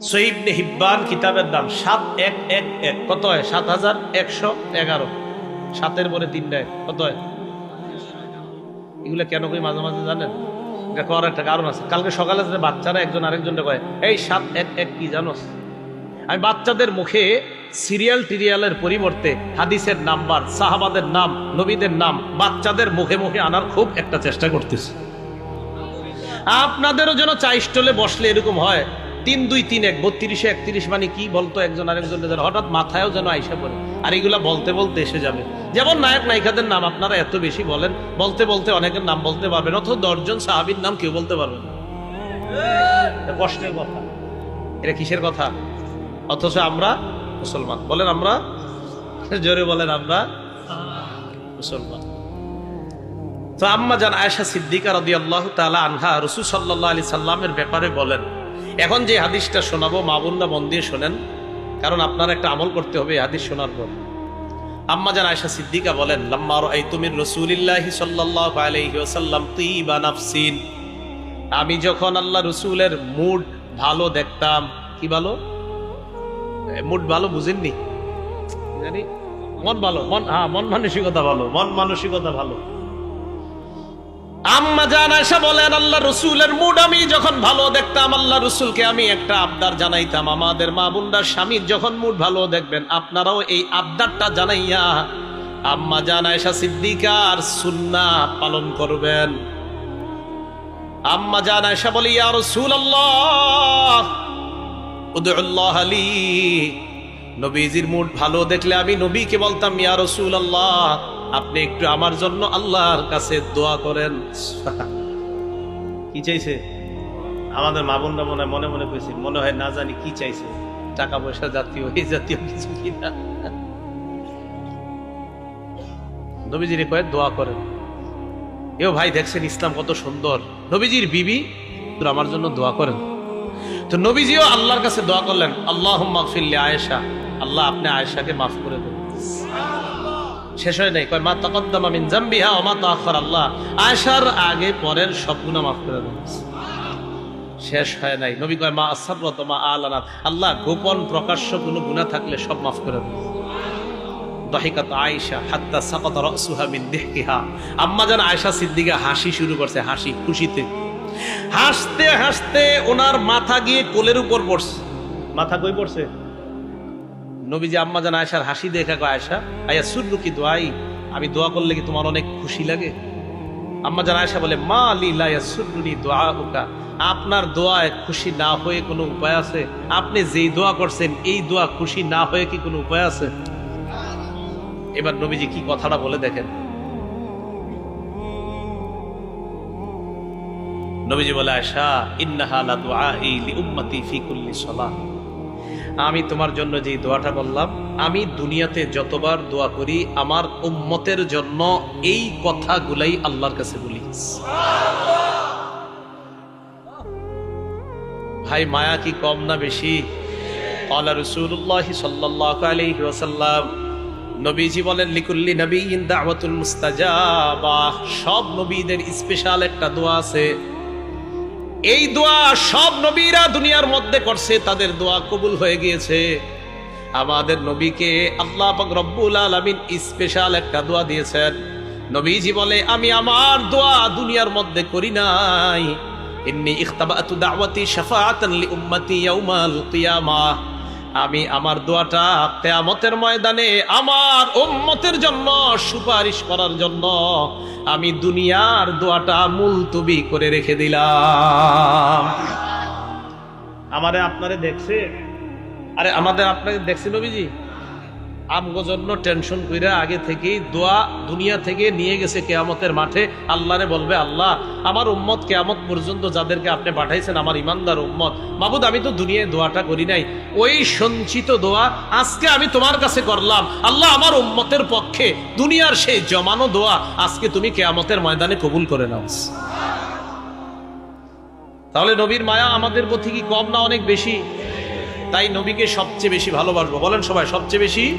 সহিবনে হিব্বান কিতাবের দাম সাত এক এক এক। কত হয়? সাত হাজার একশো এগারো। সাতের পরে তিন এক কত হয়? এগুলো কেন কই মাঝে মাঝে জানেন? এটা করার একটা কারণ আছে। কালকে সকালে যে বাচ্চারা একজন আরেকজনটা কয়, এই সাত এক এক কি জানোস? আমি বাচ্চাদের মুখে সিরিয়াল টিরিয়ালের পরিবর্তে হাদিসের নাম্বার, সাহাবাদের নাম, নবীদের নাম বাচ্চাদের মুখে মুখে আনার খুব একটা চেষ্টা করতেছি। আপনাদেরও যেন চা স্টলে বসলে এরকম হয়। তিন, দুই, তিন, এক, বত্রিশে একত্রিশ মানে কি বলতো? একজন আরেকজন হঠাৎ মাথায়ও যেন আইসা পড়ে। আর এগুলা বলতে বলতে এসে যাবে। যেমন নায়ক নায়িকাদের নাম আপনারা এত বেশি বলেন, বলতে বলতে অনেকের নাম বলতে পারবেন, অথচ দশজন সাহাবির নাম কেউ বলতে পারবেন কষ্টের কথা। এটা কিসের কথা? অথচ আমরা মুসলমান। বলেন আমরা? জোরে বলেন আমরা। মুসলমান। তো আম্মা জান আয়েশা সিদ্দিকা রদি আল্লাহ তালা আনহা, রসুল সাল্লাহ আলি সাল্লামের ব্যাপারে বলেন এখন যে হাদিসটা শোনাবো, মা বোনরা মন দিয়ে শোনেন, কারণ আপনার একটা আমল করতে হবে হাদিস শোনার পর। আম্মা জান আয়েশা সিদ্দিকা বলেন লাম্মার এই তুমির রসুলিল্লাহি সাল্লাহ আলাইহি ওয়াসাল্লাম তিবা নাফসিন। আমি যখন আল্লাহ রসুলের মুড ভালো দেখতাম, কি ভালো? মুড ভালো বুঝেননি? জানি, মন ভালো, মন হ্যাঁ মন মানসিকতা ভালো, মন মানসিকতা ভালো। আম্মা জান আয়সা বলেন, আল্লাহ রসুলের মুড আমি যখন ভালো দেখতাম, আল্লাহ রসুলকে আমি একটা আবদার জানাইতাম। আমাদের মা বুন্দার স্বামীর যখন মুড ভালো দেখবেন, আপনারাও এই আবদারটা জানাইয়া আম্মা জান আয়সা সিদ্দিকার সুন্না পালন করবেন। আম্মা জান আয়সা বলি, ইয়া রসুল আল্লাহ উদুল্লাহ আলী নবীজির মুড ভালো দেখলে আমি নবীকে বলতাম, ইয়া রসুল আল্লাহ আপনি একটু আমার জন্য আল্লাহর কাছে দোয়া করেন। কি চাইছে? আমাদের মা বোনরা মনে হয়, মনে মনে কইছে, মনে হয় না জানি কি চাইছে। টাকা পয়সা জাতীয়, এই জাতীয় কিছু কিনা নবীজির কয়ে দোয়া করেন। এও ভাই দেখছেন ইসলাম কত সুন্দর। নবীজির বিবি আমার জন্য দোয়া করেন। তো নবীজিও আল্লাহর কাছে দোয়া করলেন আল্লাহ মাহফিল্লি আয়েশা। আল্লাহ আপনি আয়েশাকে মাফ করে দেন। শেষ হয় নাই। কয়, মা তাকদ্দামা মিন জামবিহা ওয়া মা তাআখার আল্লাহ। আয়েশার আগে পরের সব গুনাহ মাফ করে দেন। শেষ হয় নাই। নবী কয়, মা আসাররত মা আলানাত। আল্লাহ গোপন প্রকাশ্য কোনো গুনাহ থাকলে সব মাফ করে দেন। দহিকাত আয়েশা হাত্তা সাকাত রাসুহা মিন দিহকিহা। আম্মা জান আয়েশা সিদ্দিকা হাসি শুরু করছে, হাসি খুশিতে। হাসতে হাসতে ওনার মাথা গিয়ে কোলের উপর পড়ছে। মাথা কই পড়ছে? নবীজি আম্মা জান আয়সার হাসি দেখা কয় আয়সা আয়া সুররু কি দোয়াই? আমি দোয়া করলে কি তোমার অনেক খুশি লাগে? আম্মা জান আয়সা বলে, মা আলী লায়া সুররুনি দোয়া উকা আপনার দোয়ায় খুশি না হয়ে কোনো উপায় আছে? আপনি যেই দোয়া করছেন, এই দোয়া খুশি না হয়ে কি কোনো উপায় আছে? এবার নবীজি কি কথাটা বলে দেখেন। নবীজি বলে আয়সা ইন্নাহা লা দুআই লি উম্মতি ফি কুল্লি সালাহ। আমি তোমার জন্য যে দোয়াটা বললাম, আমি দুনিয়াতে যতবার দোয়া করি, আমার উম্মতের জন্য এই কথাগুলাই আল্লাহর কাছে বলি। ভাই, মায়া কি কম না বেশি? সব নবীদের স্পেশাল একটা দোয়া আছে এই দোয়া সব নবীরা দুনিয়ার মধ্যে করছে, তাদের দোয়া কবুল হয়ে গিয়েছে। আমাদের নবীকে আল্লাহ রব্বুল আলমিন স্পেশাল একটা দোয়া দিয়েছেন। নবীজি বলে, আমি আমার দোয়া দুনিয়ার মধ্যে করি নাই। ইখতাবাতু দাওয়াতি শাফাআতান লি আমি আমার দোয়াটা কেয়ামতের ময়দানে আমার উম্মতের জন্য সুপারিশ করার জন্য আমি দুনিয়ার দোয়াটা মুলতুবি করে রেখে দিলাম। আমারে আপনারে দেখছে? আরে আমাদের আপনাকে দেখছে নবীজি? আমগো জন্য টেনশন কইরা আগে থেকেই দোয়া দুনিয়া থেকে নিয়ে গেছে কেয়ামতের মাঠে। আল্লাহরে বলবে, আল্লাহ, আমার উম্মত কেয়ামত পর্যন্ত যাদেরকে আপনি পাঠাইছেন আমার ইমানদার উম্মত। মাবুদ আমি তো দুনিয়ায় দোয়াটা করি নাই। ওই সঞ্চিত দোয়া আজকে আমি তোমার কাছে করলাম। আল্লাহ, আমার উম্মতের পক্ষে দুনিয়ার সেই জমানো দোয়া আজকে তুমি কেয়ামতের ময়দানে কবুল করে নাও। তাহলে নবীর মায়া আমাদের প্রতি কি কম না অনেক বেশি? তাই নবীকে সবচেয়ে বেশি ভালোবাসবো। বলেন সবাই, সবচেয়ে বেশি